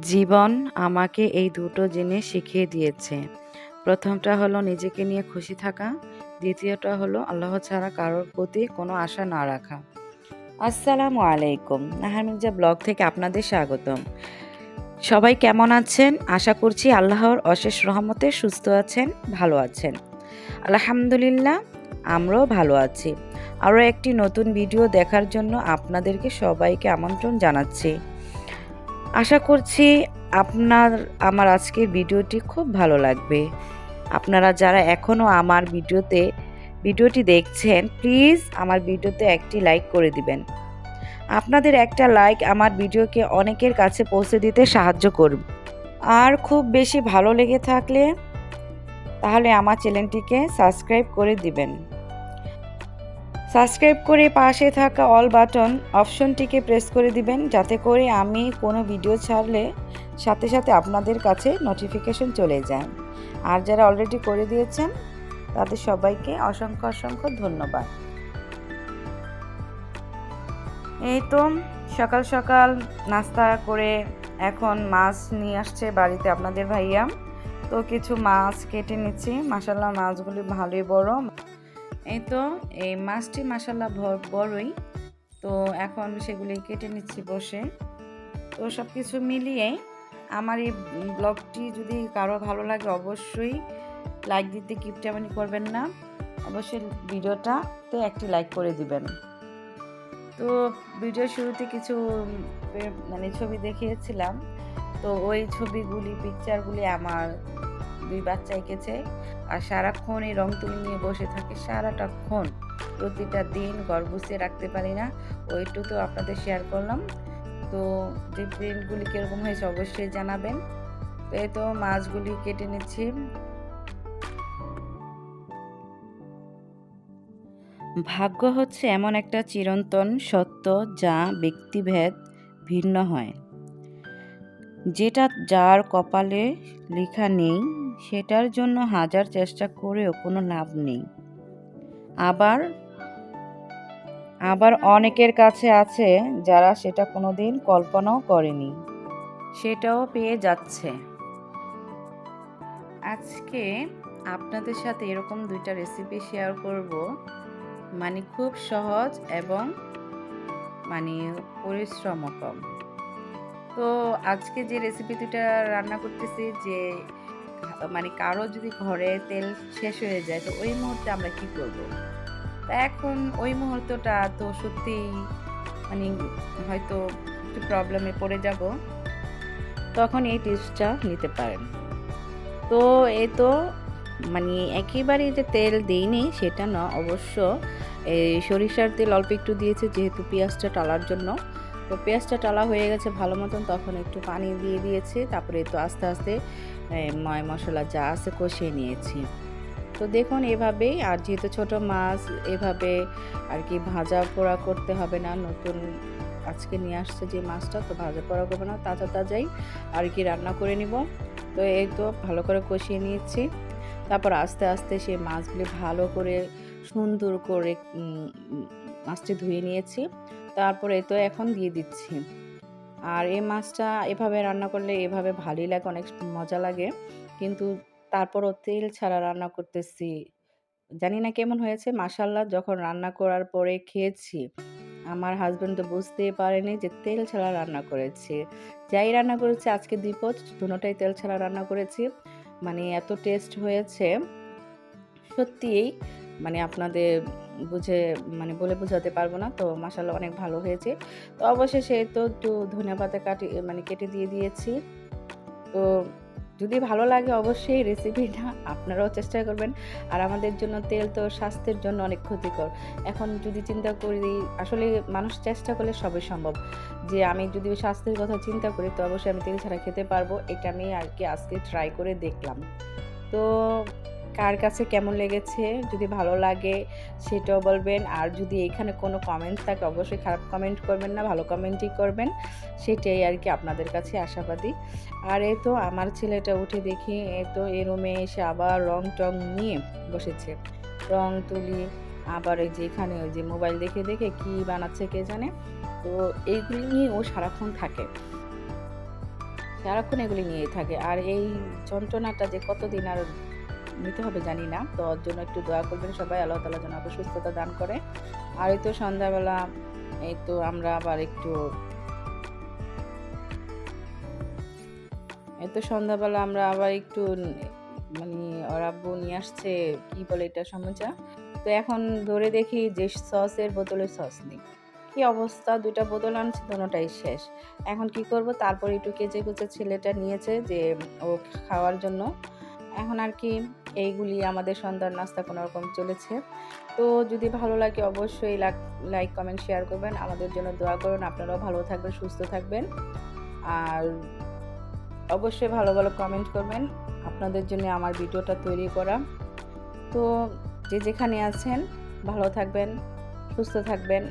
জীবন আমাকে এই দুটো জিনিস শিখিয়ে দিয়েছে। প্রথমটা হলো নিজেকে নিয়ে খুশি থাকা, দ্বিতীয়টা হলো আল্লাহ ছাড়া কারোর প্রতি কোনো আশা না রাখা। আসসালামু আলাইকুম। নাহার মির্জা ব্লগ থেকে আপনাদের স্বাগতম। সবাই কেমন আছেন? আশা করছি আল্লাহর অশেষ রহমতে সুস্থ আছেন, ভালো আছেন। আলহামদুলিল্লাহ, আমরাও ভালো আছি। আরও একটি নতুন ভিডিও দেখার জন্য আপনাদেরকে সবাইকে আমন্ত্রণ জানাচ্ছি। আশা করছি আপনার, আমার আজকের ভিডিওটি খুব ভালো লাগবে। আপনারা যারা এখনও আমার ভিডিওতে, ভিডিওটি দেখছেন প্লিজ আমার ভিডিওতে একটি লাইক করে দিবেন। আপনাদের একটা লাইক আমার ভিডিওকে অনেকের কাছে পৌঁছে দিতে সাহায্য করবে। আর খুব বেশি ভালো লেগে থাকলে, তাহলে আমার চ্যানেলটিকে সাবস্ক্রাইব করে দিবেন। সাবস্ক্রাইব করে পাশে থাকা অল বাটন অপশনটিকে প্রেস করে দিবেন, যাতে করে আমি কোনো ভিডিও ছাড়লে সাথে সাথে আপনাদের কাছে নোটিফিকেশন চলে যায়। আর যারা অলরেডি করে দিয়েছেন, তাদের সবাইকে অসংখ্য অসংখ্য ধন্যবাদ। এই তো সকাল সকাল নাস্তা করে এখন মাছ নিয়ে আসছে বাড়িতে আপনাদের ভাইয়া। তো কিছু মাছ কেটে নিচ্ছি। মাসাল্লাহ মাছগুলি ভালোই বড়। এই তো, এই মাছটি মাসাল্লাহ বড়ই। তো এখন সেগুলি কেটে নিচ্ছি বসে। তো সব কিছু মিলিয়ে আমার এই ব্লগটি যদি কারও ভালো লাগে অবশ্যই লাইক দিতে কিপটামানি করবেন না। অবশ্যই ভিডিওটাতে একটি লাইক করে দিবেন। তো ভিডিও শুরুতে কিছু মানে ছবি দেখিয়েছিলাম। তো ওই ছবিগুলি পিকচারগুলি আমার দুই বাচ্চা এঁকেছে আর সারাক্ষণ এই রং তুলি নিয়ে বসে থাকে সারাটাক্ষণ প্রতিটা দিন ঘর গুছিয়ে রাখতে পারি না। ওইটু তো আপনাদের শেয়ার করলাম। তো যে প্রিন্টগুলি কীরকম হয়েছে অবশ্যই জানাবেন। তো এই তো মাছগুলি কেটে নিচ্ছি। ভাগ্য হচ্ছে এমন একটা চিরন্তন সত্য যা ব্যক্তিভেদ ভিন্ন হয়। যেটা যার কপালে লেখা নেই সেটার জন্য হাজার চেষ্টা করেও কোনো লাভ নেই। আবার আবার অনেকের কাছে আছে যারা সেটা কোনোদিন কল্পনাও করেনি। সেটাও পেয়ে যাচ্ছে। আজকে আপনাদের সাথে এরকম দুইটা রেসিপি শেয়ার করব। মানে খুব সহজ এবং মানে পরিশ্রম কম তো আজকে যে রেসিপি দুটা রান্না করতেছি যে মানে কারও যদি ঘরে তেল শেষ হয়ে যায়, তো ওই মুহূর্তে আমরা কি করব? তা এখন ওই মুহূর্তটা তো সত্যিই মানে হয়তো একটু প্রবলেমে পড়ে যাব। তখন এই টিপসটা নিতে পারেন। তো এ তো মানে একেবারেই যে তেল দিইনি, সেটা না, অবশ্য এই সরিষার তেল অল্প একটু দিয়েছে, যেহেতু পেঁয়াজটা টালার জন্য। তো পেঁয়াজটা টালা হয়ে গেছে ভালো মতন, তখন একটু পানি দিয়ে দিয়েছি, তারপরে তো আস্তে আস্তে ময় মশলা যা আছে কষিয়ে নিয়েছি। তো দেখুন এভাবেই, আর যেহেতু ছোট মাছ, এভাবে আর কি ভাজা পোড়া করতে হবে না, নতুন আজকে নিয়ে আসছে যে মাছটা, তো ভাজা পোড়া করব না, তাজা তাজাই আর কি রান্না করে নিব। তো এই তো ভালো করে কষিয়ে নিয়েছি। তারপর আস্তে আস্তে সেই মাছগুলি ভালো করে সুন্দর করে মাছটি ধুয়ে নিয়েছি। তারপরে তো এখন দিয়ে দিচ্ছি। আর এই মাছটা এভাবে রান্না করলে এভাবে ভালোই লাগে, অনেক মজা লাগে। কিন্তু তারপরও তেল ছাড়া রান্না করতেছি। জানি না কেমন হয়েছে মাসাল্লাহ যখন রান্না করার পরে খেয়েছি, আমার হাজব্যান্ড তো বুঝতেই পারেনি যে তেল ছাড়া রান্না করেছি। যাই রান্না করেছি, আজকে দ্বিপদ দুটোটাই তেল ছাড়া রান্না করেছি। মানে এত টেস্ট হয়েছে। সত্যিই মানে আপনাদের বুঝে মানে বলে বোঝাতে পারব না। তো মাসাল্লাহ অনেক ভালো হয়েছে। তো অবশ্যই অবশেষে তো একটু ধনিয়া পাতা কাটি মানে কেটে দিয়ে দিয়েছি। তো যদি ভালো লাগে অবশ্যই রেসিপিটা আপনারাও চেষ্টা করবেন। আর আমাদের জন্য তেল তো স্বাস্থ্যের জন্য অনেক ক্ষতিকর। এখন যদি চিন্তা করি, আসলে মানুষ চেষ্টা করলে সবই সম্ভব। যে আমি যদি স্বাস্থ্যের কথা চিন্তা করি, তো অবশ্যই আমি তেল ছাড়া খেতে পারব। এটা আমি আর কি আজকে ট্রাই করে দেখলাম। তো কার কাছে কেমন লেগেছে, যদি ভালো লাগে সেটাও বলবেন। আর যদি এখানে কোনো কমেন্ট থাকে, অবশ্যই খারাপ কমেন্ট করবেন না, ভালো কমেন্টই করবেন। সেটাই আর কি আপনাদের কাছে আশাবাদী। আর এই তো আমার ছেলেটা উঠে দেখি, এ তো এ রুমে এসে আবার রং টং নিয়ে বসেছে। রং তুলি, আবার ওই যে এখানে ওই যে মোবাইল দেখে দেখে কি বানাচ্ছে কে জানে? তো এইগুলি নিয়ে ও সারাক্ষণ থাকে। সারাক্ষণ এগুলি নিয়েই থাকে। আর এই যন্ত্রণাটা যে কতদিন আর নিতে হবে, জানি না। তো ওর জন্য একটু দোয়া করবেন সবাই, আল্লাহ তালা যেন সুস্থতা দান করে। আর এই তো সন্ধ্যাবেলা, এই তো আমরা আবার একটু এই তো সন্ধ্যাবেলা আমরা আবার একটু মানে ওর আব্বু নিয়ে আসছে, কি বলে এটা সমুচা? তো এখন ধরে দেখি যে সসের বোতলে সস নেই। কি অবস্থা? দুইটা বোতল আনছে দুটাই শেষ। এখন কি করব? তারপর একটু কেচে কুচে ছেলেটা নিয়েছে যে ও খাওয়ার জন্য। এখন আর কি এইগুলি আমাদের সন্ধ্যার নাস্তা কোনো রকম চলেছে। তো যদি ভালো লাগে অবশ্যই লাইক, কমেন্ট, শেয়ার করবেন। আমাদের জন্য দোয়া করুন। আপনারাও ভালো থাকবেন, সুস্থ থাকবেন। আর অবশ্যই ভালো ভালো কমেন্ট করবেন। আপনাদের জন্য আমার ভিডিওটা তৈরি করা। তো যে যেখানে আছেন, ভালো থাকবেন, সুস্থ থাকবেন।